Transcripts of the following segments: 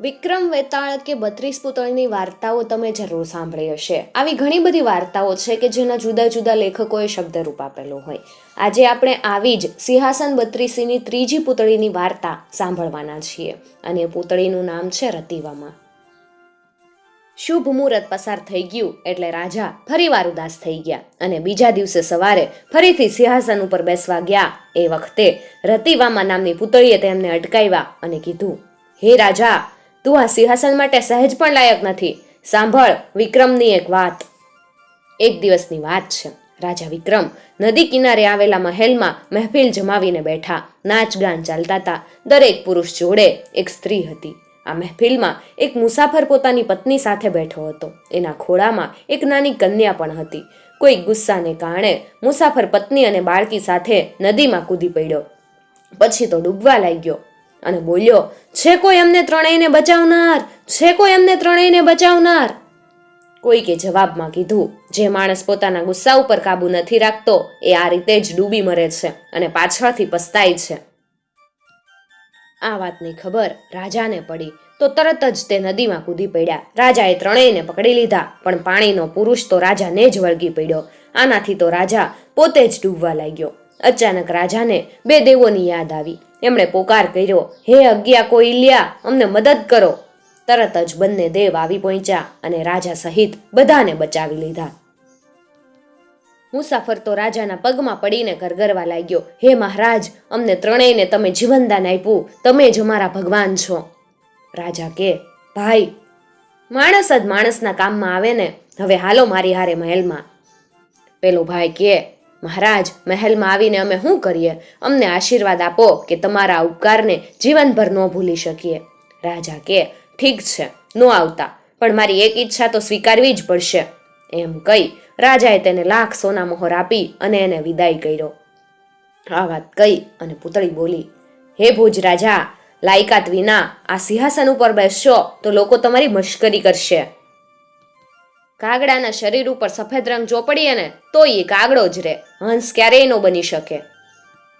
વિક્રમ વેતાળ કે બત્રીસ પુતળની વાર્તાઓ તમે જરૂર સાંભળી હશે. આવી ઘણી બધી વાર્તાઓ છે કે જેના જુદા જુદા લેખકોએ શબ્દરૂપ આપેલું હોય. આજે આપણે આવી જ સિંહાસન બત્રીસીની ત્રીજી પુતળીની વાર્તા સાંભળવાના છીએ. અને પુતળીનું નામ છે રતિવામાં. શુભ મુહૂર્ત પસાર થઈ ગયું એટલે રાજા ફરીવાર ઉદાસ થઈ ગયા. અને બીજા દિવસે સવારે ફરીથી સિંહાસન ઉપર બેસવા ગયા. એ વખતે રતિવામાં નામની પુતળીએ તેમને અટકાવ્યા અને કીધું, હે રાજા તું આ સિંહાસન માટે સહેજ પણ લાયક નથી. સાંભળ, વિક્રમની એક વાત. એક દિવસની વાત છે. રાજા વિક્રમ નદી કિનારે આવેલા મહેલમાં મહેફિલ જમાવીને બેઠા. નાચ ગાન ચાલતા હતા દરેક પુરુષ જોડે એક સ્ત્રી હતી. આ મહેફિલમાં એક મુસાફર પોતાની પત્ની સાથે બેઠો હતો. એના ખોળામાં એક નાની કન્યા પણ હતી. કોઈ ગુસ્સાને કારણે મુસાફર પત્ની અને બાળકી સાથે નદીમાં કૂદી પડ્યો. પછી તો ડૂબવા લાગ્યો. અને બોલ્યો, છે કોઈ એમને ત્રણેયને બચાવનાર? છે કોઈ એમને ત્રણેયને બચાવનાર? કોઈકે જવાબમાં કીધું, જે માણસ પોતાના ગુસ્સા ઉપર કાબુ નથી રાખતો, એ આ રીતે જ ડૂબી મરે છે અને પાછળથી પસ્તાય છે. આ વાતની ખબર રાજાને પડી. તો તરત જ તે નદીમાં કૂદી પડ્યા. રાજાએ ત્રણેયને પકડી લીધા, પણ પાણીનો પુરુષ તો રાજાને જ વળગી પડ્યો. આનાથી તો રાજા પોતે જ ડૂબવા લાગ્યો. અચાનક રાજાને બે દેવોની યાદ આવી. એમણે પોકાર કર્યો, હે અજ્ઞા કોઈ લ્યા અમને મદદ કરો. તરત જ બંને દેવ આવી પહોંચ્યા અને રાજા સહિત બધાને બચાવી લીધા. મુસાફર તો રાજાના પગમાં પડીને ગરગરવા લાગ્યો, હે મહારાજ, અમને ત્રણેયને તમે જીવનદાન આપ્યું, તમે જ અમારા ભગવાન છો. રાજા કે, ભાઈ, માણસ જ માણસના કામમાં આવે ને, હવે હાલો મારી હારે મહેલમાં. પેલો ભાઈ કે મહારાજ, મહેલમાં આવીને અમે શું કરીએ? અમને આશીર્વાદ આપો કે તમારા ઉપકારને જીવનભર ન ભૂલી શકીએ. રાજા કે, ઠીક છે, ન આવતા, પણ મારી એક ઈચ્છા તો સ્વીકારવી જ પડશે. એમ કહી રાજાએ તેને લાખ સોના મોહર આપી અને એને વિદાય કર્યો. આ વાત કહી અને પુતળી બોલી, હે ભુજ રાજા, લાયકાત વિના આ સિંહાસન ઉપર બેસશો તો લોકો તમારી મશ્કરી કરશે. કાગડાના શરીર ઉપર સફેદ રંગ ચોપડીએ ને તો એ કાગડો જ રે હંસ ક્યારેય ન બની શકે.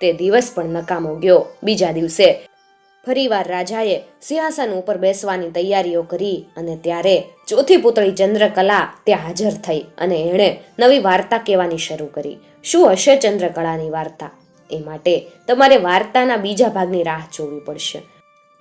તે દિવસ પણ નકામો ગયો. બીજા દિવસે ફરીવાર રાજાએ સિંહાસન ઉપર બેસવાની તૈયારીઓ કરી અને ત્યારે ચોથી પુતળી ચંદ્રકલા ત્યાં હાજર થઈ અને એણે નવી વાર્તા કહેવાની શરૂ કરી. શું હશે ચંદ્રકળાની વાર્તા? એ માટે તમારે વાર્તાના બીજા ભાગની રાહ જોવી પડશે.